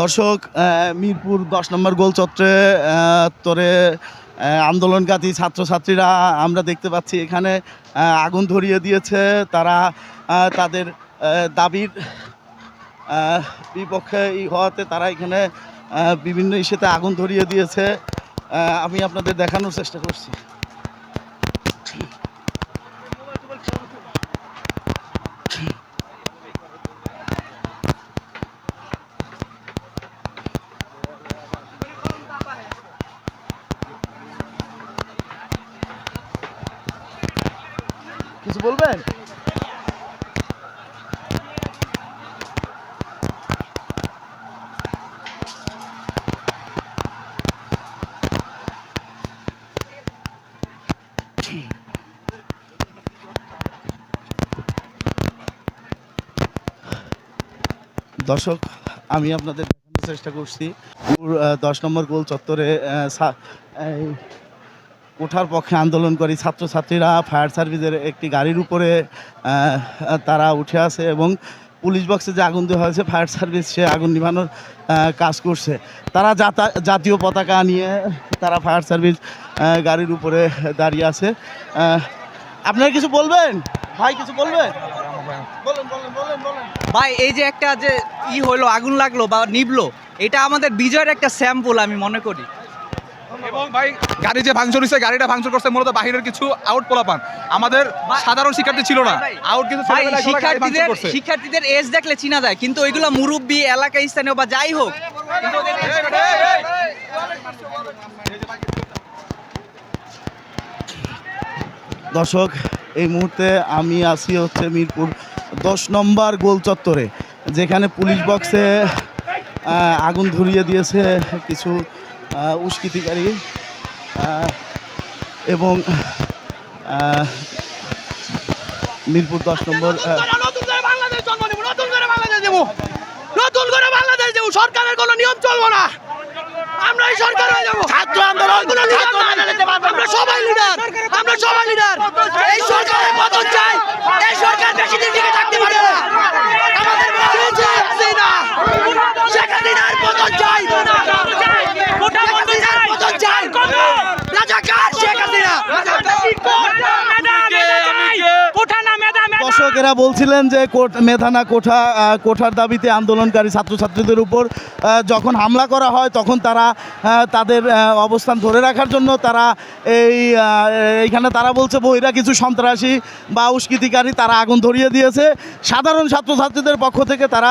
দর্শক মিরপুর দশ নম্বর গোল চত্বরে আহ, তোরে আন্দোলনকারী ছাত্রছাত্রীরা আমরা দেখতে পাচ্ছি এখানে আগুন ধরিয়ে দিয়েছে। তারা তাদের দাবির বিপক্ষে ই হওয়াতে তারা এখানে বিভিন্ন ইস্যুতে আগুন ধরিয়ে দিয়েছে। আমি আপনাদের দেখানোর চেষ্টা করছি। কিছু বলবেন? দর্শক আমি আপনাদের দেখানোর চেষ্টা করছি। দশ নম্বর গোল চত্বরে ওঠার পক্ষে আন্দোলনকারী ছাত্রছাত্রীরা ফায়ার সার্ভিসের একটি গাড়ির উপরে তারা উঠে আছে এবং পুলিশ বক্সে যে আগুন দেওয়া হয়েছে, ফায়ার সার্ভিস সে আগুন নিভানোর কাজ করছে। তারা জাতা- জাতীয় পতাকা নিয়ে তারা ফায়ার সার্ভিস গাড়ির উপরে দাঁড়িয়ে আছে। আপনারা কিছু বলবেন? ভাই, কিছু বলবেন? ভাই, এই যে একটা যে ই হলো, আগুন লাগল বা নিবলো এটা আমাদের বিজয়ের একটা স্যাম্পল আমি মনে করি। এবং ভাই গাড়ি যে ভাঙচুর হয়েছে গাড়িটা ভাঙচুর করছে মূলত বাহিরের কিছু আউট পোলাপান। আমাদের সাধারণ শিক্ষার্থী ছিল না। আউট কিছু শিক্ষার্থীদের শিক্ষার্থীদের এজ দেখলে চিনা যায় কিন্তু ওইগুলো মুরব্বী এলাকা স্থানীয় বা যাই হোক। দর্শক এই মুহূর্তে আমি আছি হচ্ছে মিরপুর দশ নম্বর গোল চত্বরে যেখানে পুলিশ বক্সে আগুন ধরিয়ে দিয়েছে কিছু উস্কিতিকারী এবং মিরপুর দশ নম্বর নতুন করে বাংলাদেশ দেবো নতুন করে বাংলাদেশ দেবো নতুন করে বাংলাদেশ দেবো সরকারের কোনো নিয়ম চলবো না। আমরা এই সরকার হয়ে যাব। ছাত্র আন্দোলন কোনো আমরা সবাই লিডার আমরা সবাই লিডার এই সরকারের পতন চাই এই সরকার বেশি দিন টিকে থাকতে পারে না আমাদের চেয়েছে হাসিনা শেখ হাসিনার পতন চাই হাসিনার পতন চাই রাজাকার শেখ হাসিনা দর্শকেরা বলছিলেন যে মেধানা কোঠা কোঠার দাবিতে আন্দোলনকারী ছাত্রছাত্রীদের উপর যখন হামলা করা হয়, তখন তারা তাদের অবস্থান ধরে রাখার জন্য তারা এই এইখানে তারা বলছে, বহিরা কিছু সন্ত্রাসী বা উস্কিতিকারী তারা আগুন ধরিয়ে দিয়েছে। সাধারণ ছাত্রছাত্রীদের পক্ষ থেকে তারা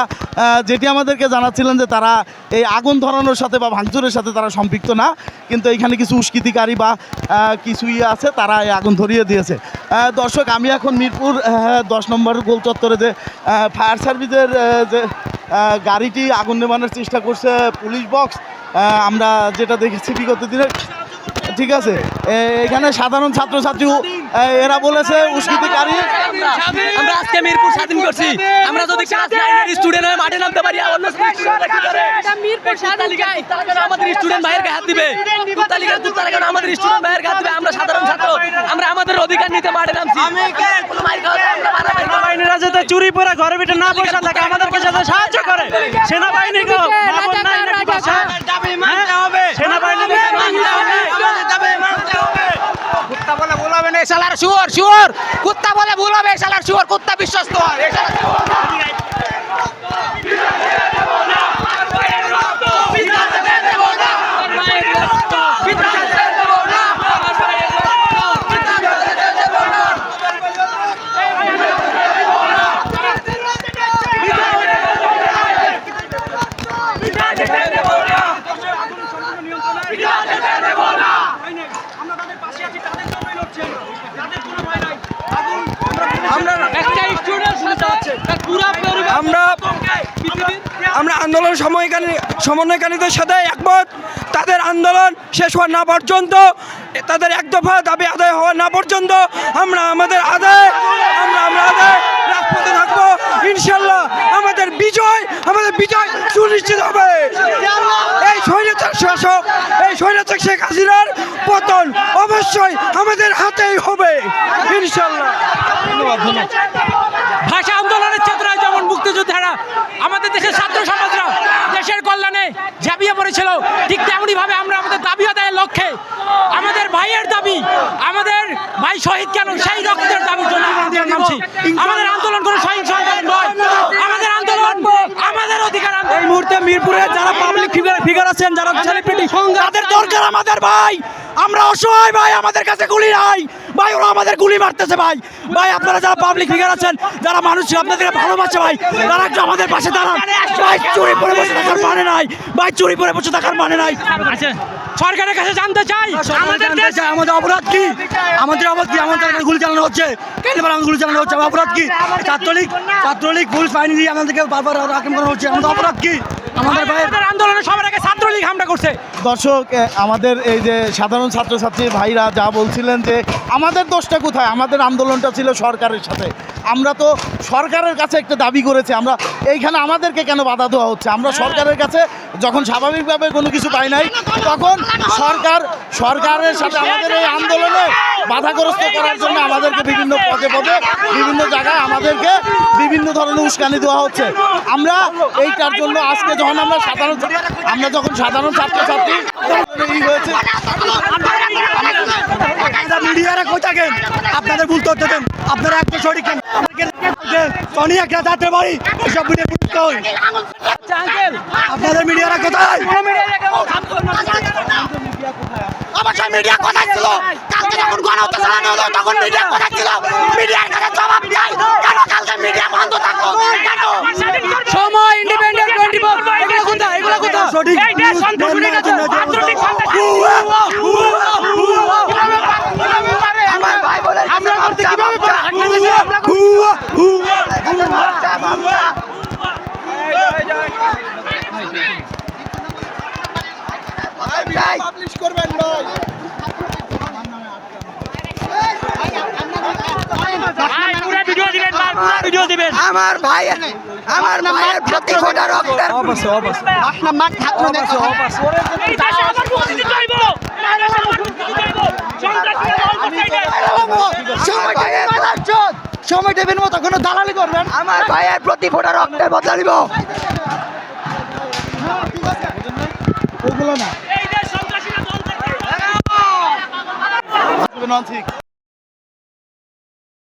যেটি আমাদেরকে জানাচ্ছিলেন যে তারা এই আগুন ধরানোর সাথে বা ভাঙচুরের সাথে তারা সম্পৃক্ত না, কিন্তু এখানে কিছু উস্কিতিকারী বা কিছু ইয়ে আছে, তারা এই আগুন ধরিয়ে দিয়েছে। দর্শক, আমি এখন মিরপুর দশ নম্বর গোল চত্বরে যে ফায়ার সার্ভিসের যে গাড়িটি আগুন নেবানোর চেষ্টা করছে পুলিশ বক্স। আমরা যেটা দেখেছি বিগত দিনে ঠিক আছে। এখানে সাধারণ ছাত্রছাত্রী এরা বলেছে উস্কিতিকারী আমরা আজকে মিরপুর স্বাধীন করছি। আমরা যদি ক্লাস নাইনের স্টুডেন্ট হয়ে মাঠে নামতে পারি অন্য করে আমাদের স্টুডেন্ট ভাইয়ের হাত দিবে। কেন আমাদের স্টুডেন্ট ভাইয়ের হাত দিবে। আমরা সাধারণ ছাত্র আমরা আমাদের অধিকার নিতে মাঠে নামছি। সেনাবাহিনীরা যাতে চুরি পরে ঘরে ভিতরে না বসে থাকে আমাদেরকে যাতে সাহায্য করে। সেনাবাহিনীকে মামুন নাই নাকি বাসা সেনাবাহিনীকে মানতে হবে কুত্তা বলে ভুল হবে না এই শালার শুয়োর কুত্তা বলে ভুল হবে শালার শুয়োর কুত্তা বিশ্বস্ত হয়। এই শালার শুয়োর। আমরা আমরা আন্দোলন সময়কারী সমন্বয়কারীদের সাথে একমত। তাদের আন্দোলন শেষ হওয়া না পর্যন্ত, তাদের এক দফা দাবি আদায় হওয়া না পর্যন্ত আমরা আমাদের আদায়, আমরা আমরা আদায় রাজপথে থাকব। ইনশাল্লাহ আমাদের বিজয় আমাদের বিজয় সুনিশ্চিত হবে। এই স্বৈরাচার শাসক, এই স্বৈরাচার শেখ হাসিনার পতন অবশ্যই আমাদের হাতেই হবে। ইনশাল্লাহ ভাষা কল্যাণে ঝাঁপিয়ে পড়েছিল। ঠিক তেমনইভাবে আমরা আমাদের দাবি আদায়ের লক্ষ্যে আমাদের ভাইয়ের দাবি আমাদের ভাই শহীদ কেন সেই রক্তের দাবির জন্য আন্দোলন নামছি। আমাদের আন্দোলন কোনো সহিংস আন্দোলন নয়। আমাদের আন্দোলন আমাদের অধিকার এই মুহূর্তে মিরপুরে যারা পাবলিক ফিগার ফিগার আছেন যারা সেলিব্রিটি তাদের দরকার আমাদের ভাই। আমরা অসহায় ভাই আমাদের কাছে গুলি নাই। ভাই ওরা আমাদের গুলি মারতেছে ভাই। ভাই আপনারা যারা পাবলিক ফিগার আছেন যারা মানুষ আপনাদেরকে ভালোবাসে ভাই। তারা একটু আমাদের পাশে দাঁড়ান। ভাই চুরি পরে বসে থাকার মানে নাই। ভাই চুরি পরে বসে থাকার মানে নাই। সরকারের কাছে জানতে চাই। আমাদের দেশ আমাদের অপরাধ কি? আমাদের অপরাধ কি? আমাদের গুলি চালানো হচ্ছে। কেন আমাদের গুলি চালানো হচ্ছে? অপরাধ কি? ছাত্রলীগ ছাত্রলীগ পুলিশ বাহিনী দিয়ে আমাদেরকে বারবার আক্রমণ করা হচ্ছে। আমাদের অপরাধ কি? আমাদের ভাই আমাদের আন্দোলনে সবার আগে ছাত্রলীগ হামলা করছে। দর্শক আমাদের এই যে সাধারণ ছাত্রছাত্রী ভাইরা যা বলছিলেন যে আমাদের দোষটা কোথায়? আমাদের আন্দোলনটা ছিল সরকারের সাথে। আমরা তো সরকারের কাছে একটা দাবি করেছি আমরা এইখানে আমাদেরকে কেন বাধা দেওয়া হচ্ছে? আমরা সরকারের কাছে যখন স্বাভাবিকভাবে কোনো কিছু পাই নাই তখন সরকার সরকারের সাথে আমাদের এই আন্দোলনে বাধাগ্রস্ত করার জন্য আমাদেরকে বিভিন্ন পদে পদে বিভিন্ন জায়গায় আমাদেরকে বিভিন্ন ধরনের উস্কানি দেওয়া হচ্ছে। আমরা এইটার জন্য আজকে যখন আমরা সাধারণ আমরা যখন সাধারণ ছাত্রছাত্রী ই হয়েছে। মিডিয়ারা কই থাকেন আপনাদের ভুল তথ্য দেন। আপনারা একটা সঠিক একটা বাড়ি এসব মিডিয়া হয়। আপনাদের মিডিয়ারা কোথায়? অবশ্যই মিডিয়া কথা ছিল। কালকে যখন গণহত্যা চালানো হলো, তখন মিডিয়া কথা ছিল। মিডিয়ার কাছে জবাব চাই। কেন কালকে মিডিয়া বন্ধ থাকল কেন সময় ইন্ডিপেন্ডেন্ট টোয়েন্টি ফোর এগুলো কোথায় এগুলো কোথায় সঠিক এই দেশ news সন্ত্রাস দেন না, হয়ে গেছে। দেন না, দেন না। আন্তর্জাতিক সন্ত্রাস। আমার ভাই বলে আমরা করতে কীভাবে পাবলিশ করবেন ভাই ভাই, পুরো ভিডিও দিবেন। আমার ভাই আমার প্রতি ফোটা রক্তের হইব। সন্ত্রাসীরা দল করছে এই দেশ। সময় দেবেন মতো কোনো দালালি করবেন। আমার ভাইয়ের প্রতি ফোটা রক্তের বদলা নিব। ওগুলো না।